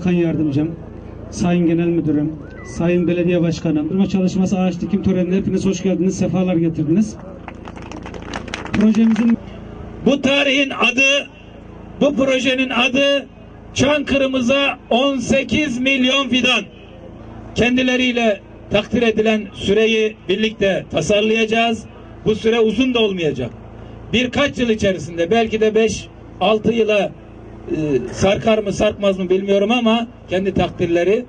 Bakan Yardımcım, Sayın Genel Müdürüm, Sayın Belediye Başkanım, Durma Çalışması Ağaç Dikim Töreni'ne hepiniz hoş geldiniz, sefalar getirdiniz. Projemizin Bu tarihin adı, bu projenin adı Çankırı'mıza 18 milyon fidan. Kendileriyle takdir edilen süreyi birlikte tasarlayacağız. Bu süre uzun da olmayacak. Birkaç yıl içerisinde belki de 5-6 yıla e, sarkar mı sarkmaz mı bilmiyorum ama kendi takdirleri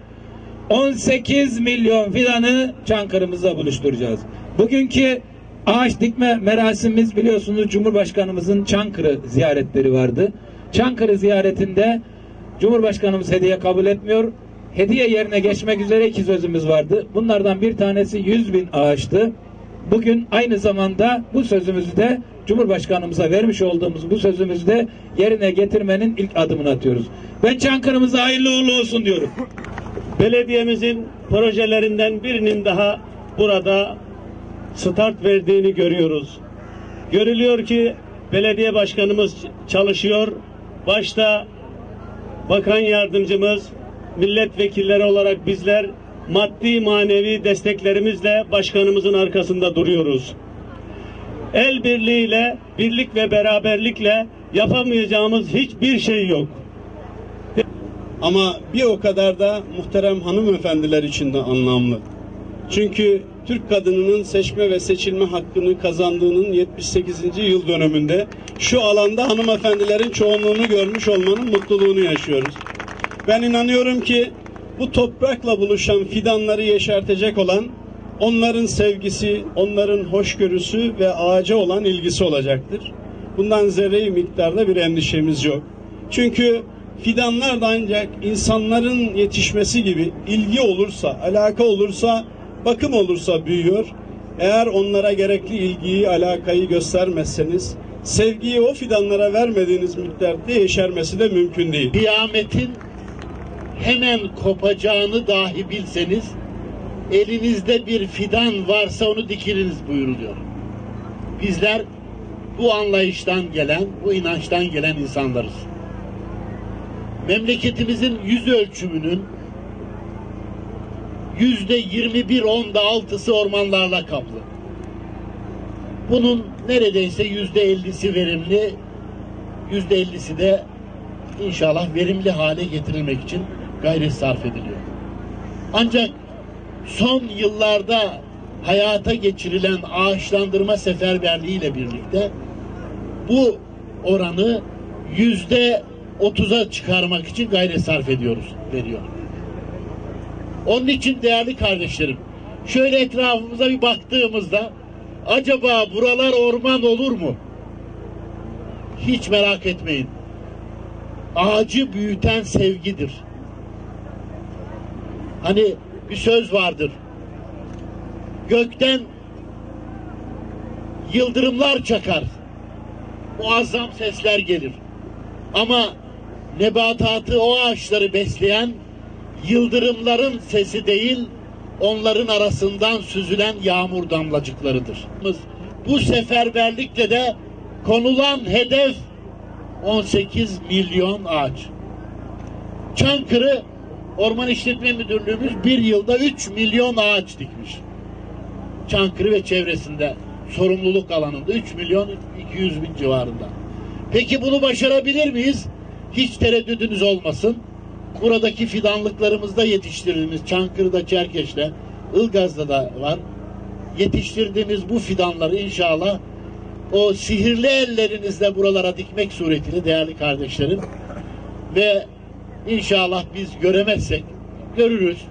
18 milyon fidanı Çankırı'mızda buluşturacağız. Bugünkü ağaç dikme merasimimiz biliyorsunuz Cumhurbaşkanımızın Çankırı ziyaretleri vardı. Çankırı ziyaretinde Cumhurbaşkanımız hediye kabul etmiyor. Hediye yerine geçmek üzere iki sözümüz vardı. Bunlardan bir tanesi 100 bin ağaçtı. Bugün aynı zamanda bu sözümüzü de Cumhurbaşkanımıza vermiş olduğumuz bu sözümüzü de yerine getirmenin ilk adımını atıyoruz. Ben Çankırı'mıza hayırlı uğurlu olsun diyorum. belediyemizin projelerinden birinin daha burada start verdiğini görüyoruz. Görülüyor ki belediye başkanımız çalışıyor. Başta bakan yardımcımız, milletvekilleri olarak bizler maddi manevi desteklerimizle başkanımızın arkasında duruyoruz. El birliğiyle, birlik ve beraberlikle yapamayacağımız hiçbir şey yok. Ama bir o kadar da muhterem hanımefendiler için de anlamlı. Çünkü Türk kadınının seçme ve seçilme hakkını kazandığının 78. yıl dönümünde şu alanda hanımefendilerin çoğunluğunu görmüş olmanın mutluluğunu yaşıyoruz. Ben inanıyorum ki bu toprakla buluşan fidanları yeşertecek olan onların sevgisi, onların hoşgörüsü ve ağaca olan ilgisi olacaktır. Bundan zerreyi miktarda bir endişemiz yok. Çünkü fidanlar da ancak insanların yetişmesi gibi ilgi olursa, alaka olursa, bakım olursa büyüyor. Eğer onlara gerekli ilgiyi, alakayı göstermezseniz, sevgiyi o fidanlara vermediğiniz müddetçe yeşermesi de mümkün değil. kıyametin hemen kopacağını dahi bilseniz elinizde bir fidan varsa onu dikiniz buyuruluyor. Bizler bu anlayıştan gelen, bu inançtan gelen insanlarız. Memleketimizin yüz ölçümünün yüzde 21 onda altısı ormanlarla kaplı. Bunun neredeyse yüzde 50'si verimli, yüzde 50'si de inşallah verimli hale getirilmek için gayret sarf ediliyor. Ancak son yıllarda hayata geçirilen ağaçlandırma seferberliği ile birlikte bu oranı yüzde otuza çıkarmak için gayret sarf ediyoruz, veriyor. Onun için değerli kardeşlerim, şöyle etrafımıza bir baktığımızda acaba buralar orman olur mu? Hiç merak etmeyin. Ağacı büyüten sevgidir. Hani bir söz vardır. Gökten yıldırımlar çakar. Muazzam sesler gelir. Ama nebatatı o ağaçları besleyen yıldırımların sesi değil, onların arasından süzülen yağmur damlacıklarıdır. Bu seferberlikte de konulan hedef 18 milyon ağaç. Çankırı Orman İşletme Müdürlüğümüz bir yılda 3 milyon ağaç dikmiş. Çankırı ve çevresinde sorumluluk alanında 3 milyon 200 bin civarında. Peki bunu başarabilir miyiz? Hiç tereddüdünüz olmasın. Buradaki fidanlıklarımızda yetiştirdiğimiz Çankırı'da, Çerkeş'te, Ilgaz'da da var. Yetiştirdiğimiz bu fidanları inşallah o sihirli ellerinizle buralara dikmek suretiyle değerli kardeşlerim ve inşallah biz göremezsek görürüz.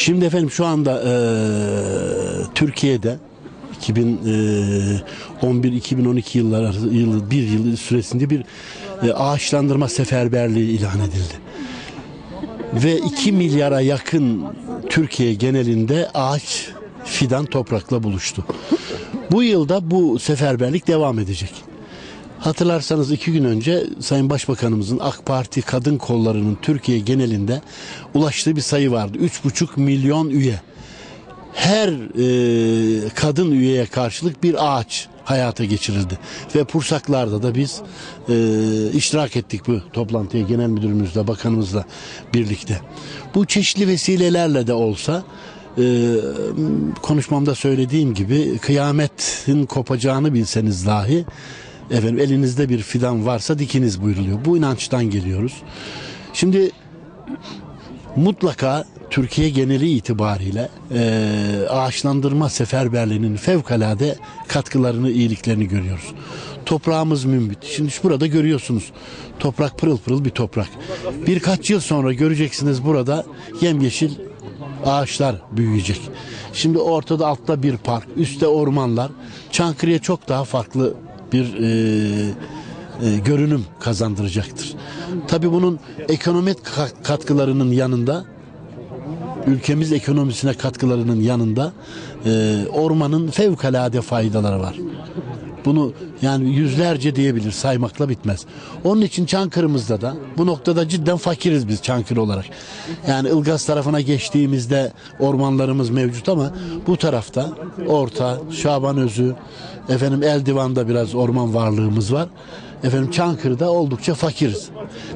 Şimdi efendim şu anda e, Türkiye'de 2011-2012 yıllar yıl, bir yıl süresinde bir e, ağaçlandırma seferberliği ilan edildi. Ve 2 milyara yakın Türkiye genelinde ağaç fidan toprakla buluştu. Bu yılda bu seferberlik devam edecek. Hatırlarsanız iki gün önce Sayın Başbakanımızın AK Parti kadın kollarının Türkiye genelinde ulaştığı bir sayı vardı. 3,5 milyon üye. Her e, kadın üyeye karşılık bir ağaç hayata geçirildi. Ve Pursaklar'da da biz e, iştirak ettik bu toplantıya genel müdürümüzle, bakanımızla birlikte. Bu çeşitli vesilelerle de olsa e, konuşmamda söylediğim gibi kıyametin kopacağını bilseniz dahi efendim elinizde bir fidan varsa dikiniz buyuruluyor. Bu inançtan geliyoruz. Şimdi mutlaka Türkiye geneli itibariyle e, ağaçlandırma seferberliğinin fevkalade katkılarını, iyiliklerini görüyoruz. Toprağımız mümbit. Şimdi burada görüyorsunuz. Toprak pırıl pırıl bir toprak. Birkaç yıl sonra göreceksiniz burada yemyeşil ağaçlar büyüyecek. Şimdi ortada altta bir park, üstte ormanlar. Çankırı'ya çok daha farklı bir e, e, görünüm kazandıracaktır. Tabii bunun ekonomik ka- katkılarının yanında ülkemiz ekonomisine katkılarının yanında e, ormanın fevkalade faydaları var. Bunu yani yüzlerce diyebilir saymakla bitmez. Onun için Çankırı'mızda da bu noktada cidden fakiriz biz Çankırı olarak. Yani Ilgaz tarafına geçtiğimizde ormanlarımız mevcut ama bu tarafta Orta, Şabanözü, efendim Eldivan'da biraz orman varlığımız var. Efendim Çankırı'da oldukça fakiriz.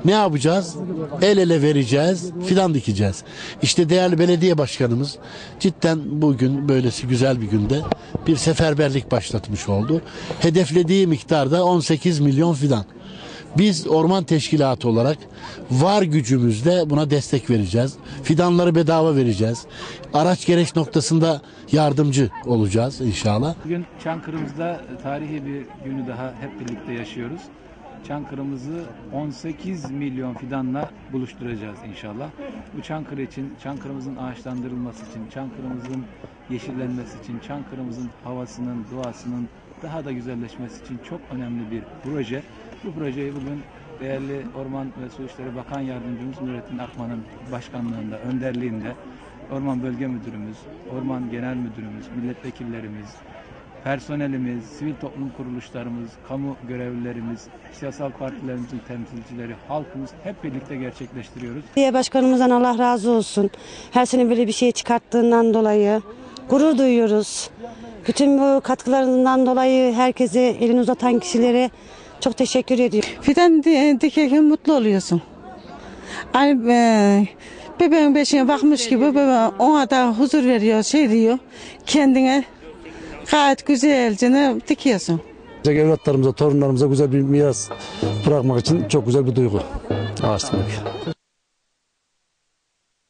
Ne yapacağız? El ele vereceğiz, fidan dikeceğiz. İşte değerli belediye başkanımız cidden bugün böylesi güzel bir günde bir seferberlik başlatmış oldu. Hedeflediği miktarda 18 milyon fidan. Biz orman teşkilatı olarak var gücümüzle buna destek vereceğiz. Fidanları bedava vereceğiz. Araç gereç noktasında yardımcı olacağız inşallah. Bugün Çankırı'mızda tarihi bir günü daha hep birlikte yaşıyoruz. Çankırı'mızı 18 milyon fidanla buluşturacağız inşallah. Bu Çankırı için, Çankırı'mızın ağaçlandırılması için, Çankırı'mızın yeşillenmesi için, Çankırı'mızın havasının, doğasının daha da güzelleşmesi için çok önemli bir proje. Bu projeyi bugün değerli Orman ve Su İşleri Bakan Yardımcımız Nurettin Akman'ın başkanlığında, önderliğinde Orman Bölge Müdürümüz, Orman Genel Müdürümüz, milletvekillerimiz, personelimiz, sivil toplum kuruluşlarımız, kamu görevlilerimiz, siyasal partilerimizin temsilcileri, halkımız hep birlikte gerçekleştiriyoruz. Belediye başkanımızdan Allah razı olsun. Her sene böyle bir şey çıkarttığından dolayı gurur duyuyoruz. Bütün bu katkılarından dolayı herkese elini uzatan kişilere çok teşekkür ediyorum. Fidan di- dikerken mutlu oluyorsun. Hani e, bebeğin beşiğine bakmış gibi bebeğe ona da huzur veriyor, şey diyor. Kendine gayet güzelce dikiyorsun. Evlatlarımıza, torunlarımıza güzel bir miras bırakmak için çok güzel bir duygu. Ağaç dikmek.